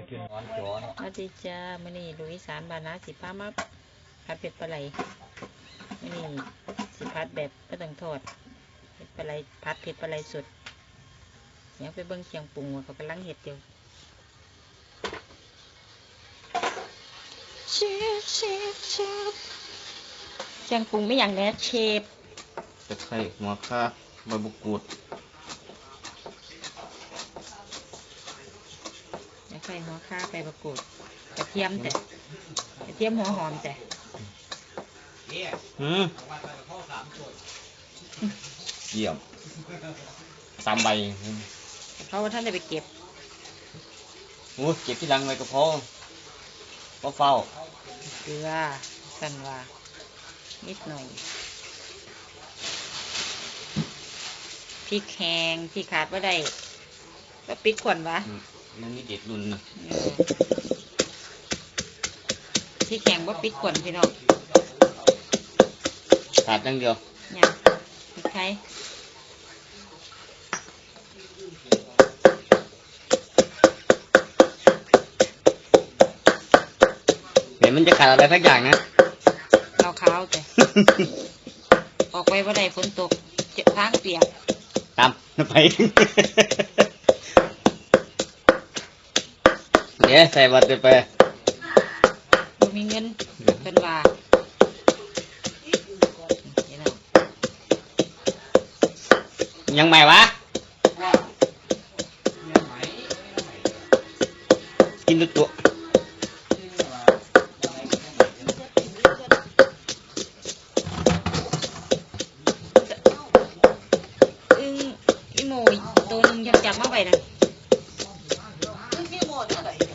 กินหวานจ้อเนาะสวัสดีจ้ามื่อนี้ลุยสารบานาสิพามาผัดเผ็ดปลาไหลมื่อนี้สิพัดแบบก็ต้องทอดเผ็ดปลาไหลพัดเผ็ดปลาไหลสดเดี๋ยวไปเบิ้งเคียงปรุงว่าเขากำลังเห็ดอยู่เชฟเชฟเชฟเคียงปรุงไม่อย่างแน่เชฟตะไคร้หัวข่าใบบุกรูด แล้ว ใส่หัวข่าไปประกรูดกระเทียมแต่กระเทียมหัวหอมแต่อืมเยี่ยมสามใบเพราะว่าท่านได้ไปเก็บโอ้ยเก็บที่หลังไว้ก็พอก็เฝ้าเกลือสันว่านิดหน่อยพริกแห้งที่ขาดว่าได้ก็ปิดขวนวะ อืม มันมีเด็ดรุ่นนะเออพริกแห้งว่าปิดขวนพี่น้องขาดอย่างเดียวเนี่ยพริกไทยเดี๋ยวมันจะขาดอะไรสักอย่างนะขาวขาวๆแต่ ออกไปว่าได้ฝนตกเจ็บทางเปียกตามไป เดี๋ยวใส่บัตรไปบ่มีเงินเป็นว่าเห็นไหมยังใหม่วะ กินตัวตัว อึ้งอีโมยตัวหนึงยังจับมาไว้นะ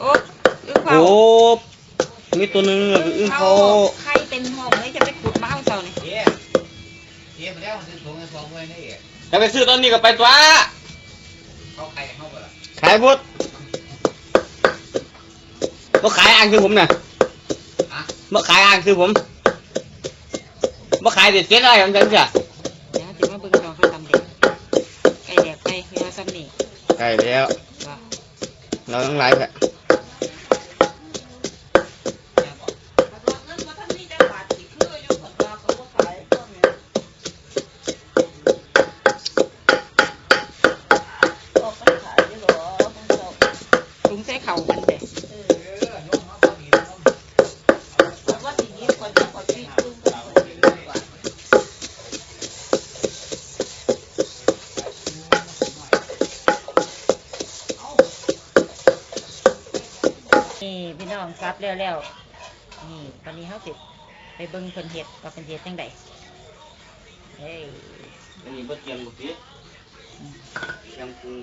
โอ้อึ้งเผา โอ้มีตัวหนึงอะอึ้งเขาไข่เต็มห้องเลยจะไปขุดมาเอาเจ้านี่เจ๊เจ๊มาแล้วมันซื้อถุงเงินทองไว้นี่เองจะไปซื้อตอนนี้ก็ไปตัวเขาใครเข้าไปละขายพุทธบ่ขายอ่างคือผมน่ะฮะบ่ขายอ่างคือผมบ่ขายเด็ดเสียอะไรของฉันจ้ะเดี๋ยวจะมาเบิ่งดอกเขาตำเด็กไก่แดกไปเวลาซ้ำนี่ใช่แล้วว่าเราต้องไลฟ์อะถุงใส่เข่ากันเด็ นี่พี่น้องซับแล้วแล้วนี่วันนี้เขาสิไปเบิ่งเพิ่นเห็ดว่าเพิ่นเห็ดจังไดเฮ้ยอันนี้บ่เตรียมบ่ติยังปรุง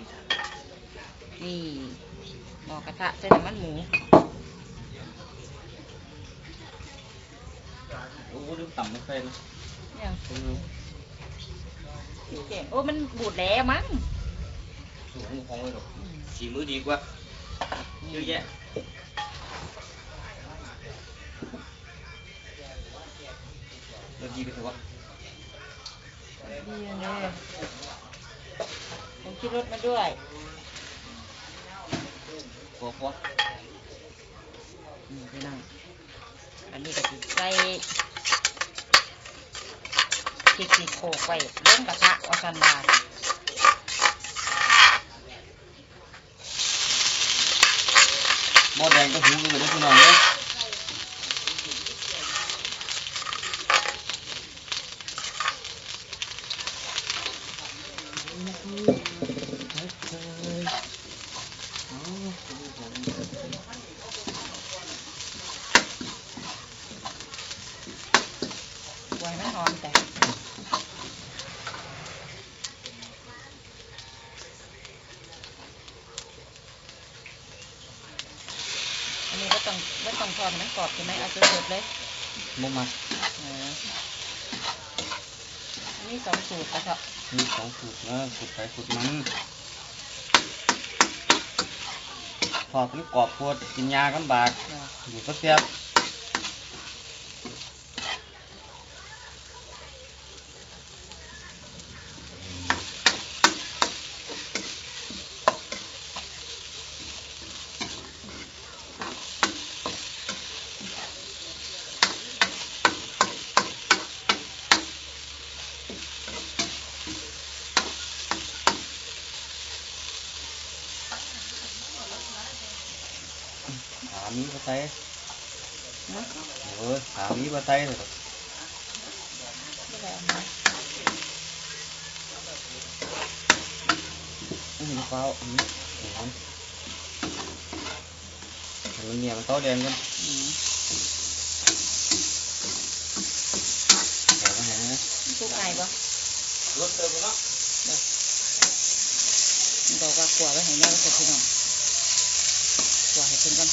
นี่หม้อกระทะใส่น้ำมันหมูโอ้ลืมต่ำไม่เคยนะเนี่ยปรุงเจ๋งโอ้มันบูดแล้วมั้งสูงของเลยหรอกสีมือดีกว่าเยอะแยะ เราดีไปเถอะวะดีเลยผมคิดรถมาด้วยพอพอนี่พี่น้องอันนี้ก็สิใส่พริกสีโขกไว้เลี้ยงกระทะว่าสันวา หม้อแดงก็หูเลยนะพี่น้องเอ้ย ไว้มันหอมแต่อันนี้ก็ต้องก็ต้องทอดให้มันกรอบใช่ไหม เอาสดๆเลยมุกมาเอออันนี้สองสูตรนะครับมีสองสูตรนะสูตรไก่สูตรมันทอดมันกรอบโพดกินยากันบากเอออยู่ก็เสียบ ถามนี้มาใส่เนาะเออถามนี้มาใส่เลยไม่ได้เอามาอืมเปล่าอืมอย่างนั้นมันเนี่ยมันโตแดงกัน อืม เดี๋ยวมาหานะ ทุกไงบ่ รถเติมไปเนาะ มันบอกว่ากลัวไว้ให้แม่ก็พี่น้องกลัวให้เพิ่นก่อน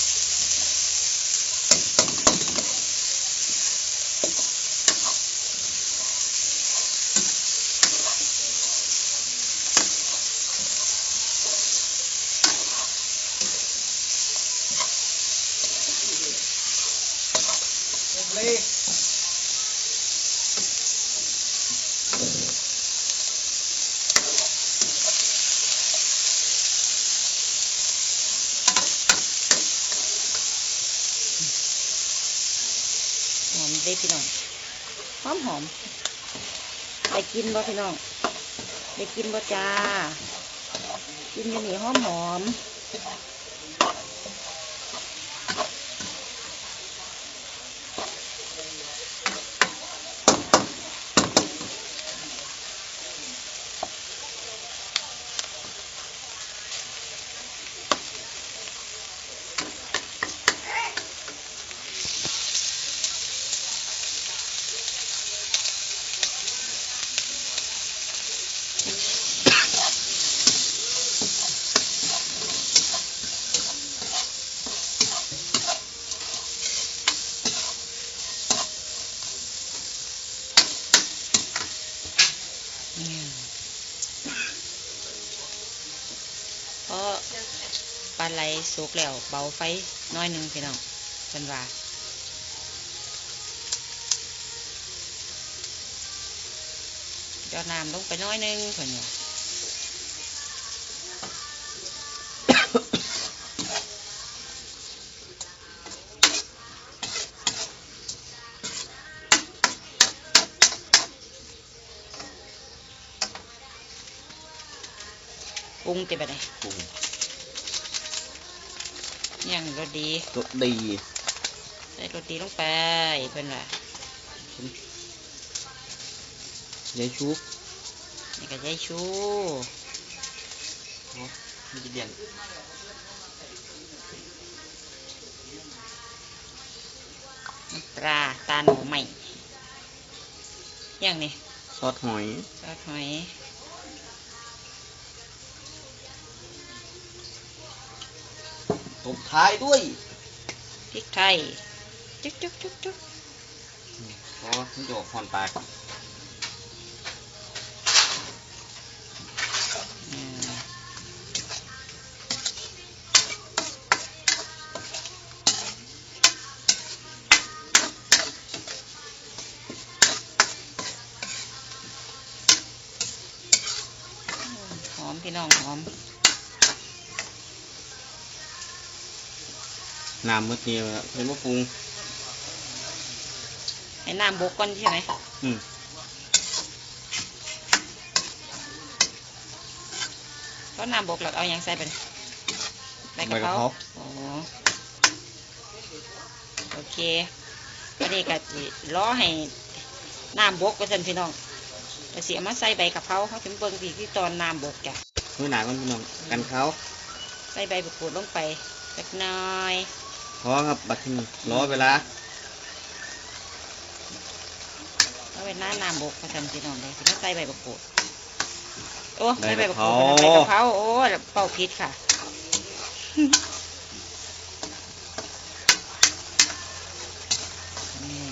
เลย ได้พี่น้องหอมหอมได้กินบ่พี่น้องได้กินบ่จ้า กินอยังนี่หอมหอม ปลาไหลสุกแล้ว เบาไฟน้อยหนึ่งพี่น้องเป็นว่าเดี๋ยวน้ำลงไปน้อยหนึงเพิ่นว่า ปรุงเต็มไปเลยปรุงย่างรสดีรสดีใส่รสดีลงไปเพิ่นว่ายายชุบนี่ก็ยายชูอ๋อมันจะเด่นน้ำปลาตาหนูใหม่ย่างนี่ซอสหอยซอสหอย ตบท้ายด้วยพริกไทย จุ๊กจุ๊กจุ๊กจุ๊กเพราะมันจะออกหอนปาก น้ำมืดเนี่ยเป็นมะปรุง ให้น้ำบกก่อนใช่ไหมอืมเพราะน้ำบกเราเอาหยังใส่ไปเลยใบกะเพราอ๋อโอเควันนี้ก็สิรอให้น้ำบกก็สันพี่น้องก็เสียมาใส่ใบกะเพราเขาถึงเบิ่งที่ที่ตอนน้ำบกจ้ะมือหนากันพี่น้องกันเขาใส่ใบมะกรูดลงไปเล็กน้อย พอครับบัดทีนี้รอเวลาแล้วเวลาน้ำบกก็สันพี่น้องเลยสิมาใส่ใบมะกรูดโอ้ใส่ใบมะกใบรูดกะเพราใบกะเพราโอ้เป่าพิษค่ะนี่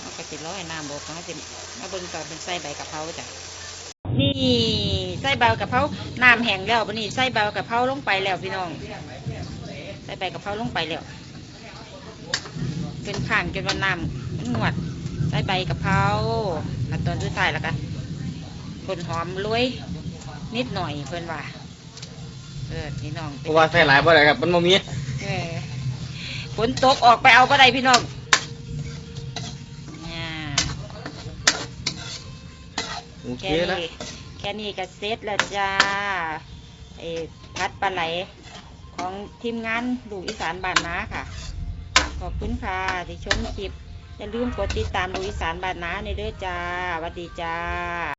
เอาไปติดร้อยน้ำบกนะจิมาเบิ่งตอนเป็นไส้ใบกะเพราจ้ะ นี่ไส้ใบกะเพราน้ำแห้งแล้วปะนี่ไส้ใบกะเพราลงไปแล้วพี่น้อง ใส่ใบกะเพราลงไปแล้วเป็นข้างจนว่าน้ำมันหนวด ใส่ใบกะเพราแล้วตอนสุดท้ายแล้วกันคนหอมลุยนิดหน่อยเพื่อนว่าเออพี่น้องเพราะว่าใส่หลายบ่ได้ครับมันบ่มีเออฝนตกออกไปเอาบ่ได้พี่น้องเนี่ยโอเคแค่แล้วนี้แค่นี้ก็เสร็จแล้วจ้าเอพัดปลาไหลของทีมงานลูกอีสานบ้านนาค่ะ ขอบคุณค่ะที่ชมคลิปอย่าลืมกดติดตามลูกอีสานบ้านนาในเด้อจ้าสวัสดีจ้า